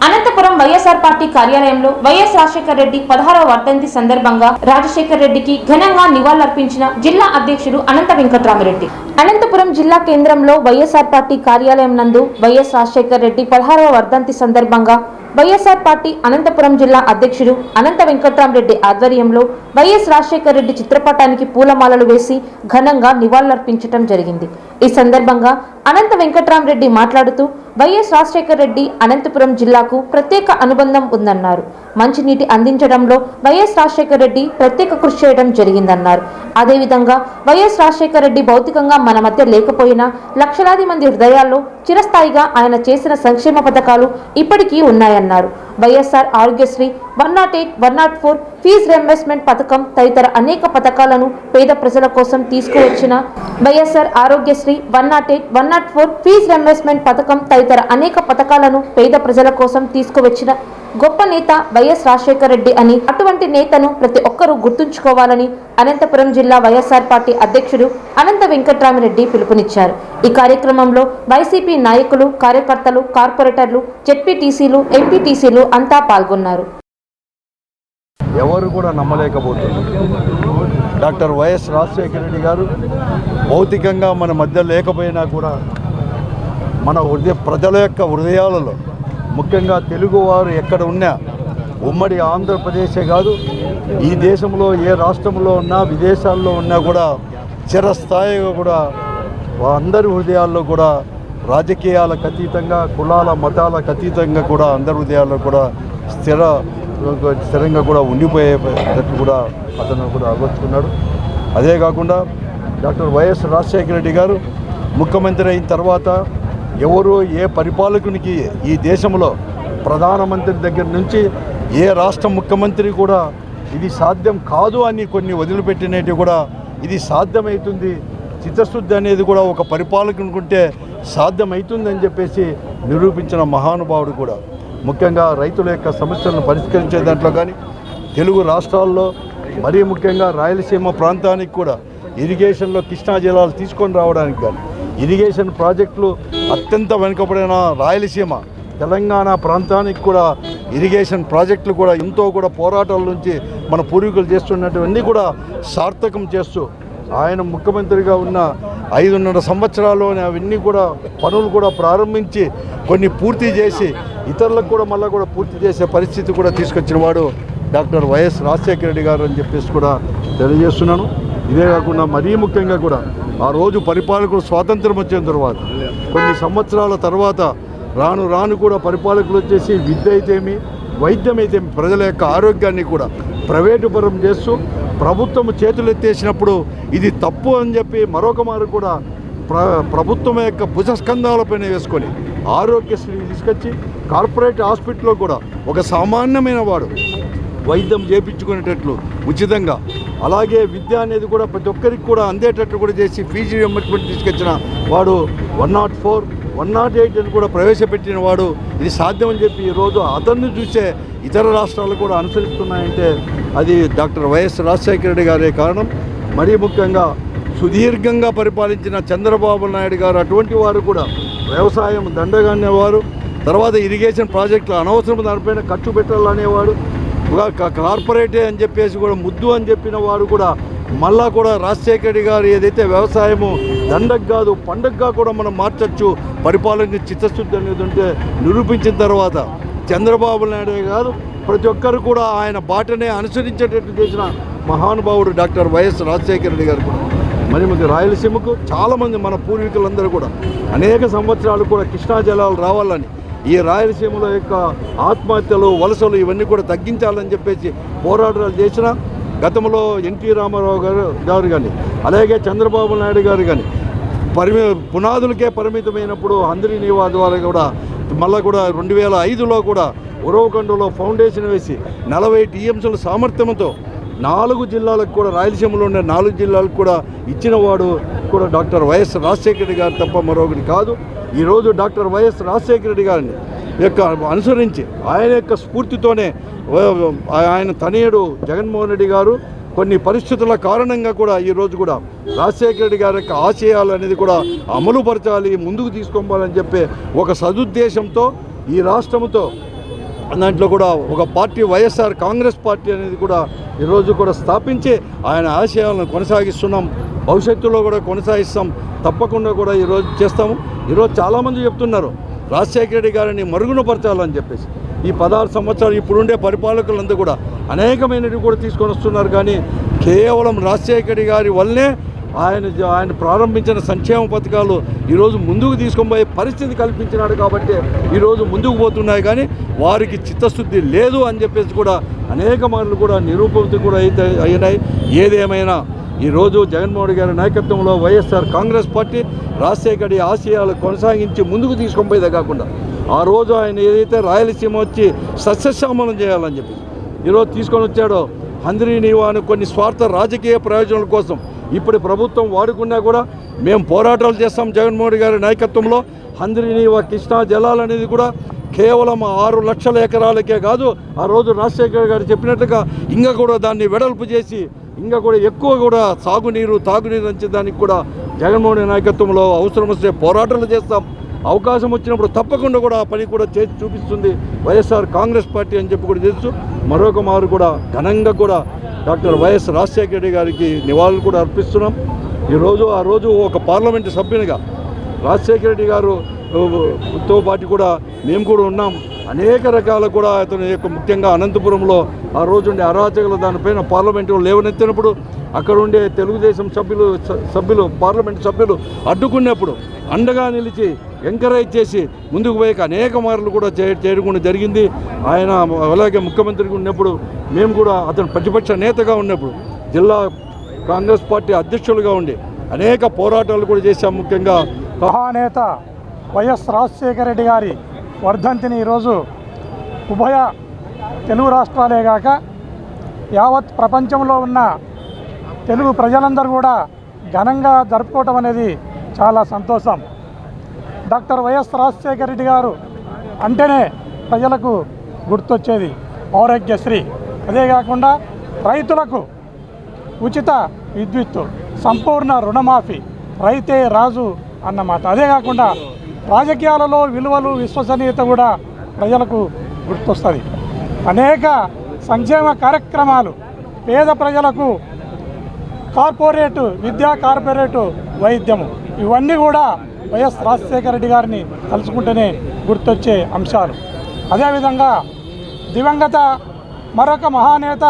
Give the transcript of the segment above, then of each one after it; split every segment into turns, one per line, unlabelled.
Anantapuram YSR party కార్యాలయంలో YS Rajasekhara Reddy పదహారవ వర్ధంతి సందర్భంగా రాజశేఖర రెడ్డికి ఘనంగా నివాళులర్పించిన జిల్లా అధ్యక్షుడు అనంత వెంకట్రామరెడ్డి. అనంతపురం జిల్లా కేంద్రంలో వైఎస్ఆర్ పార్టీ కార్యాలయం నందు వైఎస్ రాజశేఖర రెడ్డి పదహారవ వర్ధంతి సందర్భంగా వైఎస్ఆర్ పార్టీ అనంతపురం జిల్లా అధ్యక్షుడు అనంత వెంకట్రామరెడ్డి ఆధ్వర్యంలో వైఎస్ రాజశేఖర రెడ్డి చిత్రపటానికి పూలమాలలు వేసి ఘనంగా నివాళులర్పించడం జరిగింది. ఈ సందర్భంగా అనంత వెంకట్రామరెడ్డి మాట్లాడుతూ వైఎస్ రాజశేఖర రెడ్డి అనంతపురం జిల్లాకు ప్రత్యేక అనుబంధం ఉందన్నారు. మంచినీటి అందించడంలో వైఎస్ రాజశేఖర రెడ్డి ప్రత్యేక కృషి చేయడం జరిగిందన్నారు. అదేవిధంగా వైఎస్ రాజశేఖర రెడ్డి భౌతికంగా మన మధ్య లేకపోయినా లక్షలాది మంది హృదయాల్లో చిరస్థాయిగా ఆయన చేసిన సంక్షేమ పథకాలు ఇప్పటికీ ఉన్నాయన్నారు. YSR Aarogyasri one nought eight one nought four fee reimbursement పథకం తదితర అనేక పథకాలను పేద ప్రజల కోసం తీసుకువచ్చిన YSR Aarogyasri one nought eight one nought four fee reimbursement పథకం తదితర అనేక పథకాలను పేద ప్రజల కోసం తీసుకువచ్చిన గొప్ప నేత వైఎస్ రాజశేఖర రెడ్డి అని అటువంటి నేతను ప్రతి ఒక్కరూ గుర్తుంచుకోవాలని అనంతపురం జిల్లా వైఎస్ఆర్ పార్టీ అధ్యక్షుడు అనంత వెంకట్రామిరెడ్డి పిలుపునిచ్చారు. ఈ కార్యక్రమంలో వైసీపీ నాయకులు కార్యకర్తలు కార్పొరేటర్లు జెడ్పీటీసీలు ఎంపీటీసీలు అంతా పాల్గొన్నారు.
ఎవరు కూడా నమ్మలేకపోతున్నారు. డాక్టర్ వైఎస్ రాజశేఖర రెడ్డి గారు భౌతికంగా మన మధ్య లేకపోయినా కూడా మన హృదయ ప్రజల యొక్క హృదయాలలో ముఖ్యంగా తెలుగువారు ఎక్కడ ఉన్నా ఉమ్మడి ఆంధ్రప్రదేశే కాదు ఈ దేశంలో ఏ రాష్ట్రంలో ఉన్నా విదేశాల్లో ఉన్నా కూడా చిరస్థాయిగా కూడా అందరి హృదయాల్లో కూడా రాజకీయాలకు అతీతంగా కులాల మతాలకు అతీతంగా కూడా అందరి హృదయాల్లో కూడా స్థిర స్థిరంగా కూడా ఉండిపోయేటట్టు కూడా అతను కూడా అగొచ్చుకున్నాడు అదే కాకుండా డాక్టర్ వైఎస్ రాజశేఖర రెడ్డి గారు ముఖ్యమంత్రి అయిన తర్వాత ఎవరు ఏ పరిపాలకునికి ఈ దేశంలో ప్రధానమంత్రి దగ్గర నుంచి ఏ రాష్ట్ర ముఖ్యమంత్రి కూడా ఇది సాధ్యం కాదు అని కొన్ని వదిలిపెట్టినవి కూడా ఇది సాధ్యమవుతుంది చిత్తశుద్ధి అనేది కూడా ఒక పరిపాలకునుకుంటే సాధ్యమవుతుందని చెప్పేసి నిరూపించిన మహానుభావుడు కూడా. ముఖ్యంగా రైతుల యొక్క సమస్యలను పరిష్కరించే దాంట్లో కానీ తెలుగు రాష్ట్రాల్లో మరీ ముఖ్యంగా రాయలసీమ ప్రాంతానికి కూడా ఇరిగేషన్లో కృష్ణా జిల్లాలు తీసుకొని రావడానికి కానీ ఇరిగేషన్ ప్రాజెక్టులు అత్యంత వెనుకబడిన రాయలసీమ తెలంగాణ ప్రాంతానికి కూడా ఇరిగేషన్ ప్రాజెక్టులు కూడా ఎంతో కూడా పోరాటాల నుంచి మన పూర్వీకులు చేస్తున్నటువన్నీ కూడా సార్థకం చేస్తూ ఆయన ముఖ్యమంత్రిగా ఉన్న ఐదున్నర సంవత్సరాల్లోనే అవన్నీ కూడా పనులు కూడా ప్రారంభించి కొన్ని పూర్తి చేసి ఇతరులకు కూడా మళ్ళీ కూడా పూర్తి చేసే పరిస్థితి కూడా తీసుకొచ్చిన వాడు డాక్టర్ వైఎస్ రాజశేఖర రెడ్డి గారు అని చెప్పేసి కూడా తెలియజేస్తున్నాను. ఇదే కాకుండా మరీ ముఖ్యంగా కూడా ఆ రోజు పరిపాలకులు స్వాతంత్రం వచ్చిన తర్వాత కొన్ని సంవత్సరాల తర్వాత రాను రాను కూడా పరిపాలకులు వచ్చేసి విద్య అయితేమి వైద్యం అయితేమి ప్రజల యొక్క ఆరోగ్యాన్ని కూడా ప్రైవేటు పరం చేస్తూ ప్రభుత్వం చేతులు ఎత్తేసినప్పుడు ఇది తప్పు అని చెప్పి మరొక మారు కూడా ప్ర ప్రభుత్వం యొక్క భుజస్కంధాలపైన వేసుకొని ఆరోగ్యశ్రీ తీసుకొచ్చి కార్పొరేట్ హాస్పిటల్లో కూడా ఒక సామాన్యమైన వాడు వైద్యం చేయించుకునేటట్లు ఉచితంగా అలాగే విద్య అనేది కూడా ప్రతి ఒక్కరికి కూడా అందేటట్లు కూడా చేసి ఫీజు రియంబర్స్మెంట్ తీసుకొచ్చిన వాడు one nought four one nought eight అని కూడా ప్రవేశపెట్టిన వాడు ఇది సాధ్యమని చెప్పి ఈరోజు అతన్ని చూసే ఇతర రాష్ట్రాలు కూడా అనుసరిస్తున్నాయంటే అది డాక్టర్ వైఎస్ రాజశేఖర రెడ్డి గారే కారణం. మరీ ముఖ్యంగా సుదీర్ఘంగా పరిపాలించిన చంద్రబాబు నాయుడు గారు అటువంటి వారు కూడా వ్యవసాయం దండగానేవారు. తర్వాత ఇరిగేషన్ ప్రాజెక్టులు అనవసరం దానిపైన ఖర్చు పెట్టాలనేవాడు. కార్పొరేటే అని చెప్పేసి కూడా ముద్దు అని చెప్పిన వారు కూడా మళ్ళా కూడా రాజశేఖర రెడ్డి గారు ఏదైతే వ్యవసాయము దండగ కాదు పండగగా కూడా మనం మార్చచ్చు పరిపాలన చిత్తశుద్ధి అనేది ఉంటే నిరూపించిన తర్వాత చంద్రబాబు నాయుడు కాదు ప్రతి ఒక్కరు కూడా ఆయన బాటనే అనుసరించేటట్టు చేసిన మహానుభావుడు డాక్టర్ వైఎస్ రాజశేఖర రెడ్డి గారు కూడా. మరి మనకి రాయలసీమకు చాలామంది మన పూర్వీకులందరూ కూడా అనేక సంవత్సరాలు కూడా కృష్ణా జలాలు రావాలని ఈ రాయలసీమలో యొక్క ఆత్మహత్యలు వలసలు ఇవన్నీ కూడా తగ్గించాలని చెప్పేసి పోరాటాలు చేసిన గతంలో ఎన్టీ రామారావు గారు గారు కానీ అలాగే చంద్రబాబు నాయుడు గారు కానీ పరిమి పునాదులకే పరిమితమైనప్పుడు అందరి నివా ద్వారా కూడా మళ్ళీ కూడా రెండు వేల ఐదులో కూడా ఉరవకొండలో ఫౌండేషన్ వేసి నలభై టీఎంసీల సామర్థ్యంతో నాలుగు జిల్లాలకు కూడా రాయలసీమలో ఉండే నాలుగు జిల్లాలకు కూడా ఇచ్చినవాడు కూడా డాక్టర్ వైఎస్ రాజశేఖర రెడ్డి గారు తప్ప మరొకటి కాదు. ఈరోజు డాక్టర్ వైఎస్ రాజశేఖర రెడ్డి గారిని యొక్క అనుసరించి ఆయన యొక్క స్ఫూర్తితోనే ఆయన తనయుడు జగన్మోహన్ రెడ్డి గారు కొన్ని పరిస్థితుల కారణంగా కూడా ఈరోజు కూడా రాజశేఖర రెడ్డి గారి యొక్క ఆశయాలు అనేది కూడా అమలుపరచాలి ముందుకు తీసుకోవాలని చెప్పే ఒక సదుద్దేశంతో ఈ రాష్ట్రంతో దాంట్లో కూడా ఒక పార్టీ వైఎస్ఆర్ కాంగ్రెస్ పార్టీ అనేది కూడా ఈరోజు కూడా స్థాపించి ఆయన ఆశయాలను కొనసాగిస్తున్నాం. భవిష్యత్తులో కూడా కొనసాగిస్తాం. తప్పకుండా కూడా ఈరోజు చేస్తాము. ఈరోజు చాలామంది చెప్తున్నారు. రాజశేఖర రెడ్డి గారిని మరుగునపరచాలని చెప్పేసి ఈ పదహారు సంవత్సరాలు ఇప్పుడుండే పరిపాలకులందరూ కూడా అనేకమైనవి కూడా తీసుకొని వస్తున్నారు. కానీ కేవలం రాజశేఖర రెడ్డి గారి వల్లనే ఆయన ఆయన ప్రారంభించిన సంక్షేమ పథకాలు ఈరోజు ముందుకు తీసుకొని పరిస్థితి కల్పించినాడు కాబట్టి ఈరోజు ముందుకు పోతున్నాయి. కానీ వారికి చిత్తశుద్ధి లేదు అని చెప్పేసి కూడా అనేక మార్లు కూడా నిరూపణ కూడా అయితే అయినాయి. ఏదేమైనా ఈరోజు జగన్మోహన్ గారి నాయకత్వంలో వైఎస్ఆర్ కాంగ్రెస్ పార్టీ రాజశేఖరి ఆశయాలు కొనసాగించి ముందుకు తీసుకొని పోయేదే కాకుండా ఆ రోజు ఆయన ఏదైతే రాయలసీమ వచ్చి సస్యశ్యామలం చేయాలని చెప్పి ఈరోజు తీసుకొని వచ్చాడో హంద్రీ అని కొన్ని స్వార్థ రాజకీయ ప్రయోజనాల కోసం ఇప్పుడు ప్రభుత్వం వాడుకున్నా కూడా మేము పోరాటాలు చేస్తాం జగన్మోహన్ గారి నాయకత్వంలో. హంద్రీ నీవా కృష్ణా జలాలు అనేది కూడా కేవలం ఆరు లక్షల ఎకరాలకే కాదు ఆ రోజు రాజశేఖర్ గారు చెప్పినట్టుగా ఇంకా కూడా దాన్ని వెడల్పు చేసి ఇంకా కూడా ఎక్కువ కూడా సాగునీరు తాగునీరు అంచేదానికి కూడా జగన్మోహన్ నాయకత్వంలో అవసరం వస్తే పోరాటాలు చేస్తాం. అవకాశం వచ్చినప్పుడు తప్పకుండా కూడా ఆ పని కూడా చేసి చూపిస్తుంది వైఎస్ఆర్ కాంగ్రెస్ పార్టీ అని చెప్పి కూడా తెలుసు. మరొక మారు కూడా ఘనంగా కూడా డాక్టర్ వైఎస్ రాజశేఖర రెడ్డి గారికి నివాళులు కూడా అర్పిస్తున్నాం. ఈరోజు ఆ రోజు ఒక పార్లమెంటు సభ్యునిగా రాజశేఖర రెడ్డి గారు తో పాటు కూడా మేము కూడా ఉన్నాం. అనేక రకాల కూడా అతని యొక్క ముఖ్యంగా అనంతపురంలో ఆ రోజు ఉండే అరాచకలు దానిపైన పార్లమెంటు లేవనెత్తినప్పుడు అక్కడ ఉండే తెలుగుదేశం సభ్యులు సభ్యులు పార్లమెంటు సభ్యులు అడ్డుకున్నప్పుడు అండగా నిలిచి ఎంకరేజ్ చేసి ముందుకు పోయాక అనేక మార్లు కూడా చే చేరుకోవడం జరిగింది. ఆయన అలాగే ముఖ్యమంత్రిగా ఉన్నప్పుడు మేము కూడా అతను ప్రతిపక్ష నేతగా ఉన్నప్పుడు జిల్లా కాంగ్రెస్ పార్టీ అధ్యక్షులుగా ఉండి అనేక పోరాటాలు కూడా చేశాం ముఖ్యంగా.
మహానేత వైఎస్ రాజశేఖర రెడ్డి గారి వర్ధంతిని ఈరోజు ఉభయ తెలుగు రాష్ట్రాలే కాక యావత్ ప్రపంచంలో ఉన్న తెలుగు ప్రజలందరూ కూడా ఘనంగా జరుపుకోవటం అనేది చాలా సంతోషం. డాక్టర్ వైఎస్ రాజశేఖర రెడ్డి గారు అంటేనే ప్రజలకు గుర్తొచ్చేది ఆరోగ్యశ్రీ. అదే కాకుండా రైతులకు ఉచిత విద్యుత్తు సంపూర్ణ రుణమాఫీ రైతే రాజు అన్నమాట. అదే కాకుండా రాజకీయాలలో విలువలు విశ్వసనీయత కూడా ప్రజలకు గుర్తొస్తుంది. అనేక సంక్షేమ కార్యక్రమాలు పేద ప్రజలకు కార్పొరేటు విద్యా కార్పొరేటు వైద్యము ఇవన్నీ కూడా వైఎస్ రాజశేఖర రెడ్డి గారిని తలుచుకుంటేనే గుర్తొచ్చే అంశాలు. అదేవిధంగా దివంగత మరొక మహానేత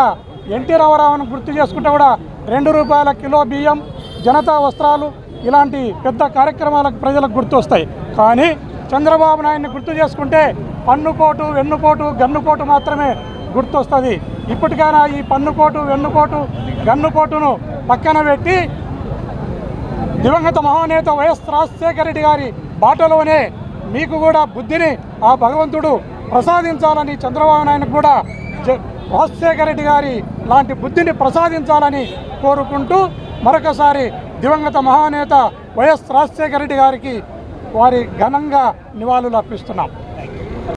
ఎన్టీ రామారావును గుర్తు చేసుకుంటే కూడా రెండు రూపాయల కిలో బియ్యం జనతా వస్త్రాలు ఇలాంటి పెద్ద కార్యక్రమాలకు ప్రజలకు గుర్తొస్తాయి. కానీ చంద్రబాబు నాయుడిని గుర్తు చేసుకుంటే పన్నుపోటు వెన్నుపోటు గన్నుపోటు మాత్రమే గుర్తొస్తుంది. ఇప్పటికైనా ఈ పన్నుపోటు వెన్నుపోటు గన్నుపోటును పక్కన పెట్టి దివంగత మహానేత వైఎస్ రాజశేఖర రెడ్డి గారి బాటలోనే మీకు కూడా బుద్ధిని ఆ భగవంతుడు ప్రసాదించాలని చంద్రబాబు నాయుడు కూడా రాజశేఖర రెడ్డి గారి లాంటి బుద్ధిని ప్రసాదించాలని కోరుకుంటూ మరొకసారి దివంగత మహానేత వైఎస్ రాజశేఖర రెడ్డి గారికి వారి ఘనంగా నివాళులు అర్పిస్తున్నాం.